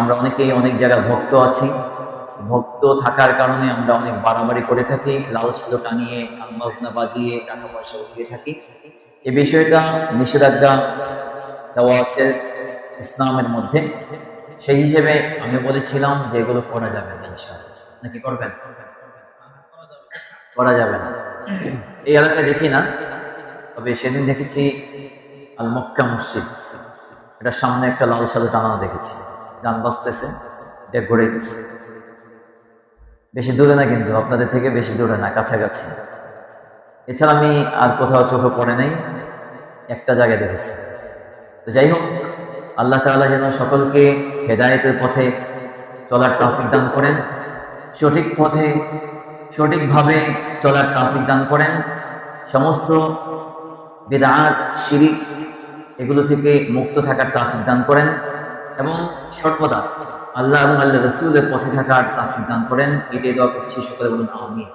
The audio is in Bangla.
আমরা অনেকেই অনেক জায়গায় ভক্ত আছি। ভক্ত থাকার কারণে আমরা অনেক বাড়াবাড়ি করে থাকি, লাল সালো টানিয়ে বাজনা বাজিয়ে টাকা পয়সা উঠিয়ে থাকি। এ বিষয়টা নিষেধাজ্ঞা দেওয়া আছে ইসলামের মধ্যে। সেই হিসেবে আমি বলেছিলাম যে এগুলো করা যাবে না নাকি করবেন? করা যাবে না। এই এলাকায় দেখি না, তবে সেদিন দেখেছি আল মক্কা মসজিদ। এটার সামনে একটা লাল সাদা টানানো দেখেছি। গান বাজতেছে, এটা ঘুরে গেছে। বেশি দূরে না কিন্তু, আপনাদের থেকে বেশি দূরে না, কাছাকাছি। এছাড়া আমি আর কোথাও চোখে পড়ে নাই, একটা জায়গায় দেখেছি। তো যাই হোক, আল্লাহ তাআলা যেন সকলকে হেদায়েতের পথে চলার তৌফিক দান করেন, সঠিক পথে, সঠিকভাবে চলার তৌফিক দান করেন। সমস্ত বিদআত শিরিক, এগুলো থেকে মুক্ত থাকার তৌফিক দান করেন। এবং সর্বদা আল্লাহ এবং আল্লাহ রসুলের পথে থাকার তাফিক দান করেন। এটাই দোয়া করছি সকলে বলুন, আমিন।